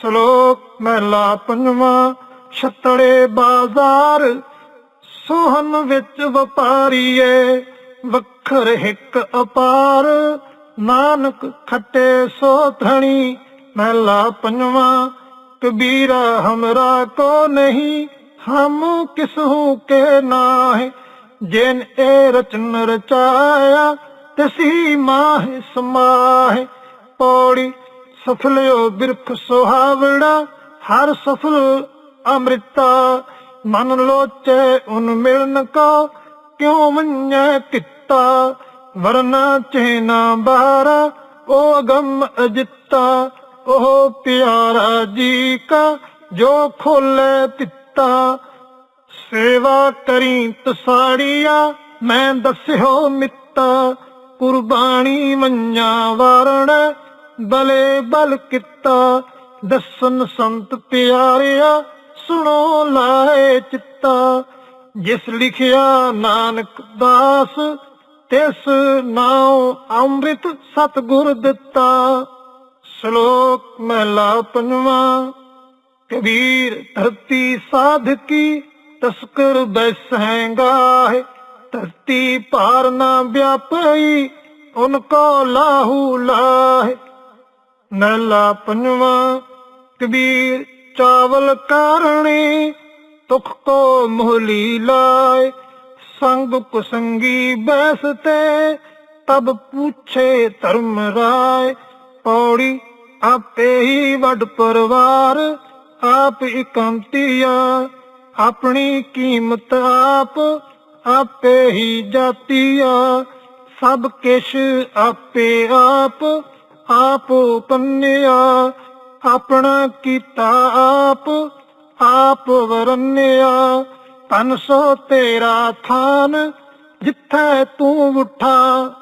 ਸ਼ਲੋਕ ਮਹਿਲਾ ਪੰਜਵਾਂ, ਛਤੜੇ ਬਾਜ਼ਾਰ ਸੋਹਨ ਵਿੱਚ ਵਪਾਰੀਏ, ਵੱਖਰ ਹਿੱਕ ਅਪਾਰ। ਨਾਨਕ ਖੱਟੇ ਸੋ ਮਹਿਲਾ ਪੰਜਵਾਂ, ਕਬੀਰਾ ਹਮਰਾ ਕੋ ਨਹੀਂ, ਹਮ ਕਿਸਹੂ ਕੇ ਨਾਹਿ, ਜਿਨ ਇਹ ਰਚਨ ਰਚਾਇਆ ਤਸੀ ਮਾਹ ਸਮਾਹਿ, ਪੌੜੀ ਸਫਲਿਓ ਬਿਰਖ ਸੁਹਾਵੜਾ, ਹਰ ਸਫਲ ਅੰਮ੍ਰਿਤਾ। ਮਨ ਲੋਚੇ ਉਨ ਮਿਲਨ ਕੋ, ਕਿਉ ਮੰਨੈ ਕਿੱਤਾ? ਵਰਨਾ ਚੇਨਾ ਬਾਰਾ ਉਹ ਅਗੰਮ ਅਜਿੱਤਾ। ਉਹ ਪਿਆਰਾ ਜੀ ਕਾ, ਜੋ ਖੋਲੇ ਤਿੱਤਾ। ਸੇਵਾ ਕਰੀ ਤਸਾੜੀਆ, ਮੈਂ ਦੱਸਿਓ ਮਿੱਤਾ। ਕੁਰਬਾਨੀ ਮੰਨਿਆ ਵਾਰਣ ਬਲੇ ਬਲ ਕੀਤਾ ਦਸਨ ਸੰਤ ਪਿਆਰਿਆ, ਸੁਣੋ ਲਾਏ ਚਿੱਤਾ। ਜਿਸ ਲਿਖਿਆ ਨਾਨਕ ਦਾਸ, ਤਿਸ ਨਾਉ ਅੰਮ੍ਰਿਤ ਸਤਿਗੁਰ ਦਿੱਤਾ। ਸ਼ਲੋਕ ਮਹਿਲਾ ਪੰਜਵਾਂ, ਕਬੀਰ ਧਰਤੀ ਸਾਧਕੀ, ਤਸਕਰ ਬੈਸਹਿੰਗਾ ਹੈ ਧਰਤੀ ਭਾਰ ਨਾ ਵਿਆਪਈ, ਉਨ ਕੋ ਲਾਹੂ ਲਾਹੇ। ਨਲਾ ਪੰਜਵਾਂ, ਕਬੀਰ ਚਾਵਲ ਕਾਰਣੇ ਤੁਖ ਕੋ ਮੋਹਲੀ ਲਾਏ। ਸੰਗ ਕੁਸੰਗੀ ਬੈਸਤੇ ਤਬ ਪੁੱਛੇ ਧਰਮ ਰਾਏ। ਪੌੜੀ ਆਪੇ ਹੀ ਵੱਡ ਪਰਵਾਰ, ਆਪ ਇਕੰਤੀਆ, ਆਪਣੀ ਕੀਮਤ ਆਪ, ਆਪੇ ਹੀ ਜਾਤੀਆ। ਸਭ ਕਿਛ ਆਪੇ ਆਪ ਆਪ ਪੰਨਿਆ ਆਪਣਾ ਕੀਤਾ ਆਪ ਆਪ ਵਰਨਿਆ। ਤਨ ਸੋ ਤੇਰਾ ਥਾਨ, ਜਿੱਥੈ ਤੂੰ ਉਠਾ।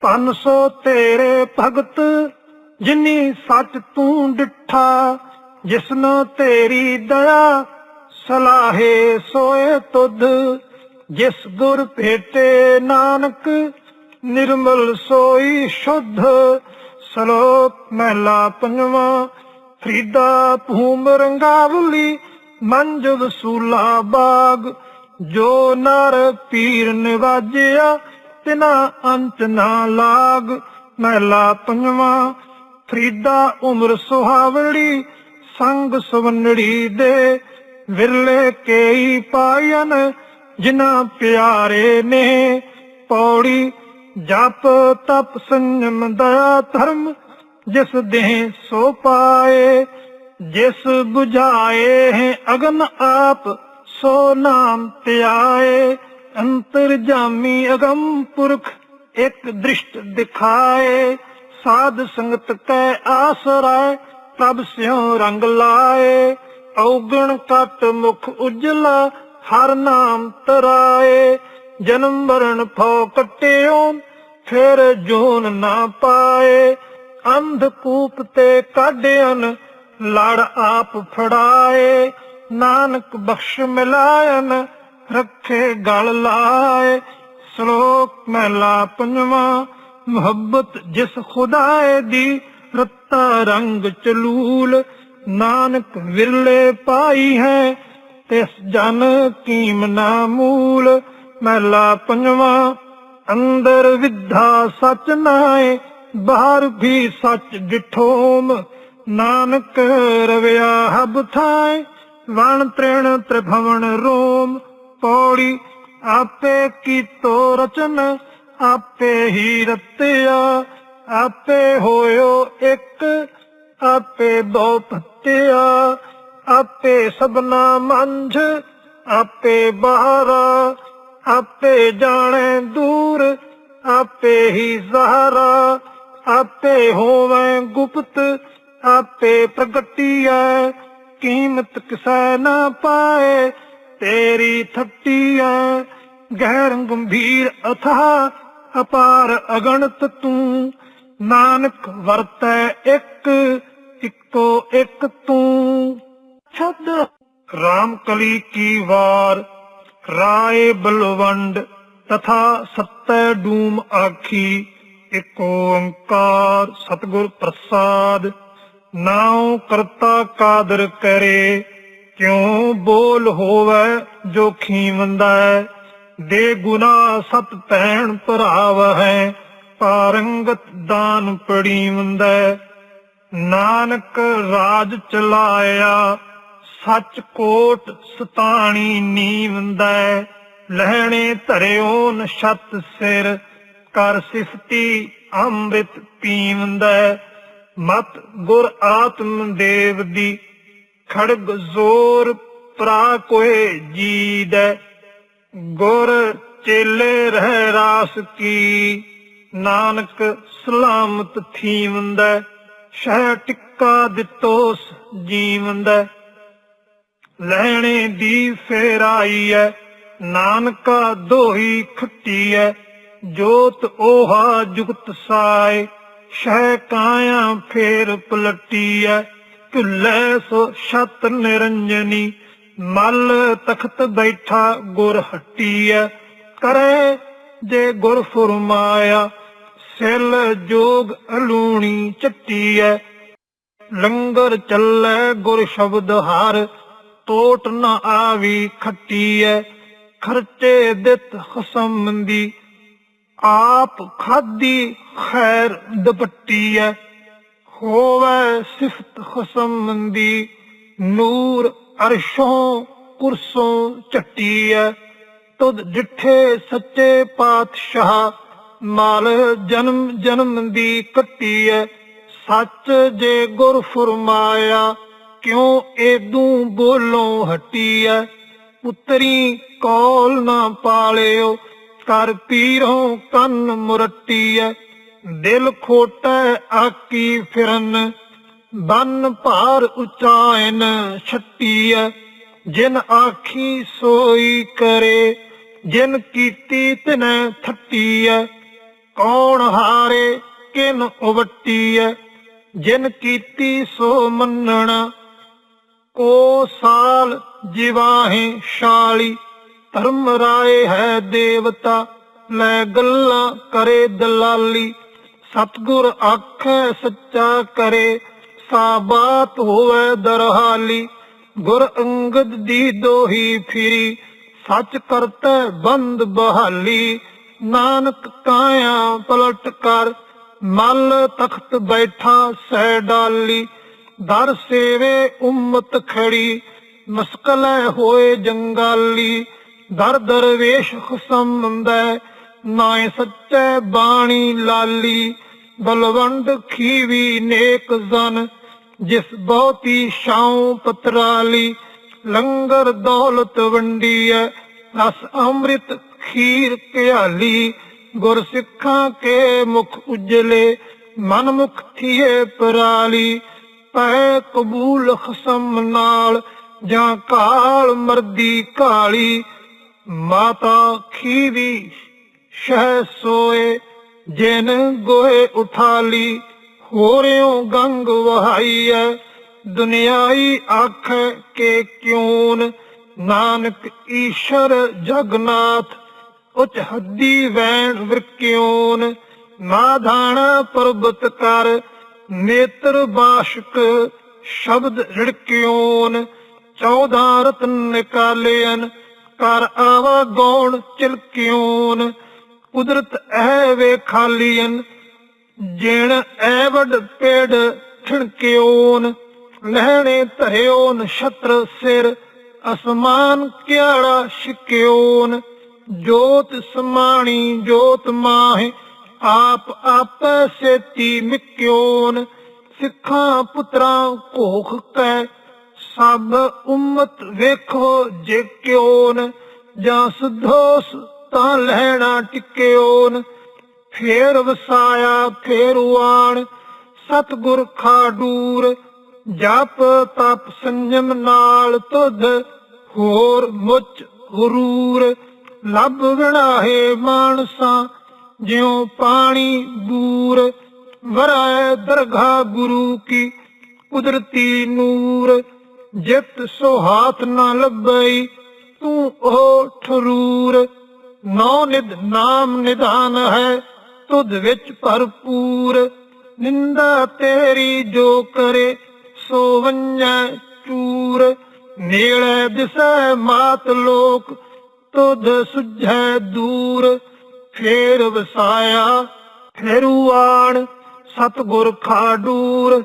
ਤਨ ਸੋ ਤੇਰੇ ਭਗਤ, ਜਿਨੀ ਸੱਚ ਤੂੰ ਡਿਠਾ। ਜਿਸਨੋ ਤੇਰੀ ਦਇਆ, ਸਲਾਹੇ ਸੋਏ ਤੁਧ। ਜਿਸ ਗੁਰ ਭੇਟੇ ਨਾਨਕ, ਨਿਰਮਲ ਸੋਈ ਸ਼ੁੱਧ। ਸ਼ਲੋਕ ਮਹਿਲਾ ਪੰਜਵਾਂ, ਫਰੀਦਾ ਭੂਮ ਰੰਗਾਵਲੀ, ਮੰਜ ਵਸੂਲਾ ਬਾਗ। ਜੋ ਨਰ ਪੀਰ ਨਿਵਾਜਿਆ, ਤਿਨਾ ਅੰਤ ਨਾ ਲਾਗ। ਮਹਿਲਾ ਪੰਜਵਾਂ, ਫਰੀਦਾ ਉਮਰ ਸੁਹਾਵੜੀ ਸੰਗ ਸਵੰਨੜੀ ਦੇ। ਵਿਰਲੇ ਕੇਈ ਪਾਇਨ, ਜਿਨ੍ਹਾਂ ਪਿਆਰੇ ਨੇ, ਪੌੜੀ ਜਪ ਤਪ ਸੰਜਮ ਦਇਆ ਧਰਮ, ਜਿਸ ਦੇਹ ਸੋ ਪਾਏ, ਜਿਸ 부ਝਾਏ ਹੈ ਅਗਨ ਆਪ, ਸੋ ਨਾਮ ਧਿਆਏ। ਅੰਤਰ ਜਾਮੀ ਅਗੰਮ ਪੁਰਖ ਇੱਕ ਦ੍ਰਿਸ਼ਟ ਦਿਖਾਏ। ਸਾਧ ਸੰਗਤ ਕੈ ਆਸਰਾ ਪ੍ਰਭ ਸਿਉ ਰੰਗ ਲਾਏ। ਔਗਣ ਕਟ ਮੁਖ ਉਜਲਾ, ਹਰ ਨਾਮ ਤਰਾਏ। ਜਨਮ ਮਰਨ ਫੋ ਕਟਿਓ, ਫਿਰ ਜੂਨ ਨਾ ਪਾਏ। ਅੰਧ ਕੂਪ ਤੇ ਕਾਢਿਆਨ ਲੜ ਆਪ ਫੜਾਏ। ਨਾਨਕ ਬਖਸ਼ ਮਿਲਾਇਨ, ਰੱਖੇ ਗਲ ਲਾਏ। ਸ਼ਲੋਕ ਮਹਿਲਾ ਪੰਜਵਾਂ, ਮੁਹੱਬਤ ਜਿਸ ਖੁਦਾਏ ਦੀ, ਰੱਤਾ ਰੰਗ ਚਲੂਲ ਨਾਨਕ ਵਿਰਲੇ ਪਾਈ ਹੈ, ਤਿਸ ਜਨ ਕੀਮ ਨਾ ਮੂਲ। ਮਹਿਲਾ ਪੰਜਵਾਂ, ਅੰਦਰ ਵਿਧਾ ਸਚ ਨਾਏ, ਬਾਹਰ ਵੀ ਸੱਚ ਡਿਠੋਮ। ਨਾਨਕ ਰਵਿਆ ਹਬ ਥਾਏ, ਵਣ ਤ੍ਰਿਣ ਤ੍ਰਿਭਵਨ ਰੋਮ। ਪੌੜੀ ਆਪੇ ਕੀਤੋ ਰਚਨ, ਆਪੇ ਹੀ ਰਤਿਆ। ਆਪੇ ਹੋਇਓ ਇੱਕ, ਆਪੇ ਦੋ ਪੱਤਿਆ ਆਪੇ ਸਭਨਾ ਮੰਝ, ਆਪੇ ਬਾਹਰਾ। ਆਪੇ ਜਾਣੇ ਦੂਰ, ਆਪੇ ਹੀ ਸਹਾਰਾ, ਆਪੇ ਹੋਵੇ ਗੁਪਤ, ਆਪੇ ਪ੍ਰਗਟੀਐ, ਕੀਮਤ ਕਿਸੈ ਨਾ ਪਾਏ, ਤੇਰੀ ਥੱਟੀ ਗਹਿਰ ਗੰਭੀਰ ਅਥਾ ਅਪਾਰ ਅਗਣਤ ਤੂੰ, ਨਾਨਕ ਵਰਤੈ ਇੱਕ, ਇੱਕੋ ਇੱਕ ਤੂੰ। ਛੱਡ ਰਾਮ ਕਲੀ ਕੀ ਵਾਰ ਰਾਏ ਬਲਵੰਡ ਤਥਾ ਸਤੈ ਡੂਮ ਆਖੀ, ਏਕ ਓੰਕਾਰ ਸਤਿਗੁਰ ਪ੍ਰਸਾਦ। ਨਾਉ ਕਰਤਾ ਕਾਦਰ ਕਰੇ, ਕਿਉ ਬੋਲ ਹੋਵੇ ਜੋ ਖੀਵੰਦਾ ਦੇ ਗੁਨਾ ਸਤ ਭੈਣ ਭਰਾਵ ਹੈ ਪਾਰੰਗਤ ਦਾਨ ਪੜੀਵੰਦਾ ਨਾਨਕ ਰਾਜ ਚਲਾਇਆ ਸੱਚ ਕੋਟ ਸਤਾਣੀ ਨੀਵੰਦਾ ਲਹਿਣੇ ਧਰਿਓ ਨਛਤ ਸਿਰ, ਕਰ ਸਿਫਤੀ ਅੰਮ੍ਰਿਤ ਪੀਵੰਦਾ ਮਤ ਗੁਰ ਆਤਮ ਦੇਵ ਦੀ ਖੜਗ ਜ਼ੋਰ ਪ੍ਰਾ ਕੋਏ ਜੀਦੈ ਗੁਰ ਚੇਲੇ ਰਹਿ ਰਾਸ ਕੀ, ਨਾਨਕ ਸਲਾਮਤ ਥੀਵੰਦਾ ਸ਼ਹਿ ਟਿੱਕਾ ਦਿੱਤੋਸ ਜੀਵੰਦਾ ਲੈਣੇ ਦੀ ਫੇਰਾਈ ਐ, ਨਾਨਕਾ ਦੋਹੀ ਖੱਟੀ ਐ ਜੋਤ 오ਹਾ ਜੁਗਤ ਸਾਏ, ਸ਼ਹਿ ਕਾਇਆ ਫੇਰ ਪਲਟੀ ਐ ਝੁੱਲੇ ਸੋ ਛਤ ਨਿਰੰਜਨੀ, ਮਲ ਤਖਤ ਬੈਠਾ ਗੁਰ ਹੱਟੀ ਐ ਕਰੇ ਜੇ ਗੁਰ ਫਰਮਾਇਆ, ਸਿਲ ਜੋਗ ਅਲੂਣੀ ਚੱਟੀ ਐ ਲੰਗਰ ਚੱਲੇ ਗੁਰ ਸ਼ਬਦ ਹਾਰ ਤੋਟ ਨਾ ਆਵੀ ਖੱਟੀ ਐ ਖਰਚੇ ਦਿੱਤ ਖਸਮ ਦੀ ਆਪ ਖਾਦੀ ਖੈਰ ਦੁਪੱਟੀ ਐ ਹੋਵੇ ਸਿਫਤ ਖਸਮ ਦੀ ਨੂਰ ਅਰਸ਼ੋਂ ਕੁਰਸੋਂ ਚੱਟੀ ਐ ਤੁਧ ਡਿਠੇ ਸੱਚੇ ਪਾਤਸ਼ਾਹ, ਮਾਲ ਜਨਮ ਜਨਮ ਦੀ ਕੱਟੀ ਐ ਸੱਚ ਜੇ ਗੁਰ ਫਰਮਾਇਆ ਕਿਉਂ ਏਦੂ ਬੋਲੋਂ ਹਟੀ ਐ ਪੁੱਤਰੀ ਕੌਲ ਨਾ ਪਾਲਿਓ ਕਰ ਪੀਰੋਂ ਕੰਨ ਮੁਰਟੀ ਦਿਲ ਖੋਟੈ ਆਕੀ ਫਿਰਨ, ਬੰਨ ਭਾਰ ਉਚਾਇਨ ਛੱਟੀ ਐ ਜਿਨ ਆਖੀ ਸੋਈ ਕਰੇ, ਜਿਨ ਕੀਤੀ ਤਿਨੈ ਥੱਟੀ ਐ ਕੌਣ ਹਾਰੇ, ਕਿਨ ਉਵੱਟੀ ਜਿਨ ਕੀਤੀ ਸੋ ਮੰਨਣਾ ਕੋ ਸਾਲ ਜਿਵਾਹੇ ਸ਼ਾਲੀ ਧਰਮ ਰਾਏ ਹੈ ਦੇਵਤਾ, ਲੈ ਗੱਲਾਂ ਕਰੇ ਦਲਾਲੀ। ਸਤਗੁਰ ਆਖੈ ਸੱਚਾ ਕਰੇ ਸਾਬਾਤ ਹੋਵੇ ਦਰਹਾਲੀ। ਗੁਰ ਅੰਗਦ ਦੀ ਦੋਹੀ ਫਿਰੀ, ਸੱਚ ਕਰਤੈ ਬੰਦ ਬਹਾਲੀ। ਨਾਨਕ ਕਾਇਆ ਪਲਟ ਕਰ, ਮਲ ਤਖਤ ਬੈਠਾ ਸਹਿ ਡਾਲੀ। ਦਰ ਸੇਵੇ ਉਮਤ ਖੜੀ, ਮਸਕਲੇ ਹੋਏ ਜੰਗਾਲੀ। ਦਰ ਦਰਵੇਸ਼ ਖਸਮੰਦੈ ਨਾਏ ਸੱਚੇ ਬਾਣੀ ਲਾਲੀ। ਬਲਵੰਡ ਖੀਵੀ ਨੇਕ ਜਨ, ਜਿਸ ਬਹੁਤੀ ਸ਼ਾਉ ਪਤਰਾਲੀ। ਲੰਗਰ ਦੌਲਤ ਵੰਡੀ ਐ ਰਸ ਅੰਮ੍ਰਿਤ ਖੀਰ ਘਿਆਲੀ। ਗੁਰ ਸਿੱਖਾਂ ਕੇ ਮੁਖ ਉਜਲੇ, ਮਨ ਮੁਖ ਥੀਏ ਪਰਾਲੀ। ਪੈ ਕਬੂਲ ਖਸਮ ਨਾਲ, ਜਾਂ ਕਾਲ ਮਰਦੀ ਕਾਲੀ। ਮਾਤਾ ਖੀਵੀ ਸ਼ਹਿ ਸੋਏ, ਜਿਨ ਗੋਏ ਉਠਾਲੀ ਹੋਰਿਓ ਗੰਗ ਵਹਾਈ ਦੁਨਿਆਈ ਆਖ ਕੇ ਕਿਉਨ, ਨਾਨਕ ਈਸ਼ਰ ਜਗਨਾਥ, ਉਚ ਹੱਦੀ ਵੈਣ ਵਿਰਕਿਓਨ ਨਾਧਾਣ ਪਰਬਤ ਕਰ ਨੇਤਰ ਬਾਸ਼ਕ ਸ਼ਬਦ ਰਿੜਕਿਓਨ ਚੌਦਾਂ ਰਤਨ ਨਿਕਾਲਿਆਨ ਕਰ ਆਵਾ ਗੌਣ ਚਿਲਕਿਓਨ, ਕੁਦਰਤ ਐ ਵੇ ਖਾਲੀਨ, ਜਿਣ ਐ ਪੇੜ ਠਣਕਿਓਨ, ਲਹਿਣੇ ਧਰਿਓਨ ਨਛਤਰ ਸਿਰ, ਅਸਮਾਨ ਕਿਆੜਾ ਛਿਕਿਓਨ, ਜੋਤ ਸਮਾਣੀ ਜੋਤ ਮਾਹੇ ਆਪ ਆਪੈ ਸੇਤੀ ਮਿਕਿਓਨ, ਸਿੱਖਾਂ ਪੁੱਤਰਾਂ ਕੋਖ ਕੈ, ਸਭ ਉਮਤ ਵੇਖੋ ਜੇ ਕਿਓਨ, ਜਾਂ ਸੁਧੋਸ ਤਾਂ ਲੈਣਾ ਟਿਕਿਓਨ। ਫੇਰ ਵਸਾਇਆ, ਫੇਰ ਆਣ ਸਤਗੁਰ ਖਾਡੂਰ, ਜਪ ਤਪ ਸੰਜਮ ਨਾਲ ਤੁਧ, ਹੋਰ ਮੁੱਚ ਹਰੂਰ। ਲੱਭ ਵਿਣਾਹੇ ਮਾਨਸਾ ਜਿਉ ਪਾਣੀ ਬੂਰ ਵਰਾਏ ਦਰਗਾ ਗੁਰੂ ਕੀ ਕੁਦਰਤੀ ਨੂਰ, ਜਿਤ ਸੋ ਹਾਥ ਨਾ ਲੱਭਈ, ਤੂੰ ਉਹ ਠਰੂਰ। ਨੌ ਨਿਧ ਨਾਮ ਨਿਧਾਨ ਹੈ ਤੁਧ ਵਿੱਚ ਭਰਪੂਰ। ਨਿੰਦਾ ਤੇਰੀ ਜੋ ਕਰੇ ਸੋ ਵੰਜੈ ਚੂਰ। ਨੇੜੇ ਦਿਸੈ ਮਾਤ ਲੋਕ, ਤੁਧ ਸੁਝੈ ਦੂਰ। ਫੇਰ ਵਸਾਇਆ, ਫੇਰੂ ਆਣ, ਸਤਗੁਰ ਖਾਡੂਰ।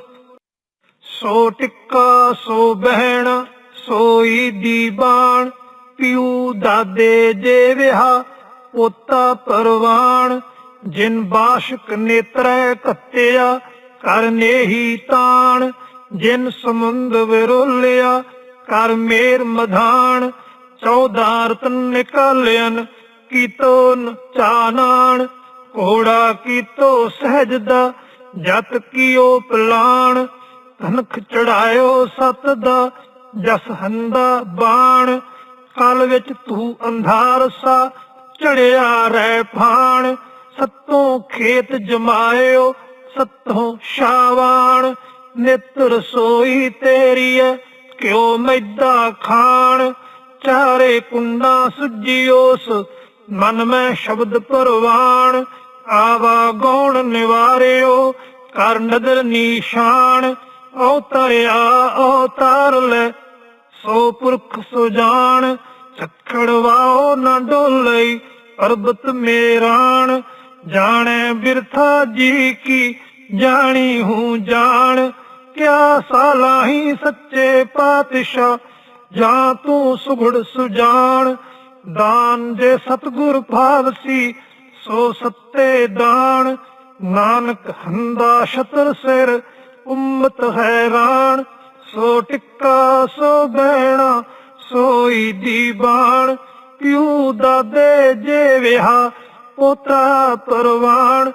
ਸੋ ਟਿੱਕਾ, ਸੋ ਬਹਿਣਾ, ਸੋਈ ਬਾਣ, ਪਿਉ ਦਾਦੇ ਜੇ ਵਿਹਾ ਪੋਤਾ ਪਰਵਾਨ ਜਿਨ ਬਾਸ਼ਕ ਨੇਤਰੈ ਕੱਤਿਆ ਕਰਨੇ ਹੀ ਤਾਣ। ਜਿਨ ਸਮੁੰਦ ਵਿਰੋਲਿਆ, ਕਰ ਮੇਰ ਮਧਾਨ ਚੌਦਾਂ ਰਤਨ ਨਿਕਾਲਿਆਨ ਕੀਤੋ ਨ ਚਾਨਾਣ, ਘੋੜਾ ਕੀਤੋ ਸਹਿਜਦਾ, ਜਤ ਕੀਓ ਪਲਾਣ, ਧਨਖ ਚੜਾਇਓ ਸਤ ਦਾ ਜਸ ਹੰਦਾ ਬਾਣ, ਕਲ ਵਿੱਚ ਤੂੰ ਅੰਧਾਰ ਸਾ, ਚੜਿਆ ਰਹਿ ਫਾਣ ਸੱਤੋਂ ਖੇਤ ਜਮਾਇਓ, ਸਤੋਂ ਸ਼ਾਵਾਨ ਨਿਤ ਰਸੋਈ ਤੇਰੀ ਐ, ਕਿਉ ਮੈਦਾ ਖਾਣ, ਚਾਰੇ ਕੁੰਡਾ ਸੁਜੀਓਸ ਮਨ ਮੈਂ ਸ਼ਬਦ ਪਰਵਾਨ ਆਵਾ ਗੌਣ ਨਿਵਾਰਿਓ, ਕਰ ਨਦਰ ਨੀਸ਼ਾਨ ਅਵਤਰਿਆ ਅਵਤਾਰ ਲੈ, ਸੋ ਪੁਰਖ ਸੁਜਾਨ ਜਾਣ ਵਾਓ ਨਾ ਡੋਲਈ, ਪਰਬਤ ਮੇਰਾਣ, ਜਾਣੈ ਬਿਰਥਾ ਜੀ ਕੀ, ਜਾਣੀ ਹੂੰ ਜਾਣ, ਕਿਆ ਸਾਲਾਹੀ ਸੱਚੇ ਪਾਤਸ਼ਾਹ, ਜਾਂ ਤੂੰ ਸੁਗੜ ਸੁਜਾਨ ਦਾਨ ਜੇ ਸਤਗੁਰ ਭਾਵਸੀ, ਸੋ ਸੱਤੇ ਦਾਨ। ਨਾਨਕ ਹੰਦਾ ਛਤਰ ਸਿਰ, ਉਮਤ ਹੈਰਾਨ ਸੋ ਟਿੱਕਾ, ਸੋ ਬਹਿਣਾ, ਸੋਈ ਦੀਵਾਨ। ਪਿਉ ਦਾਦੇ ਜੇ ਵਿਹਾ ਪੋਤਾ ਪਰਵਾਨ।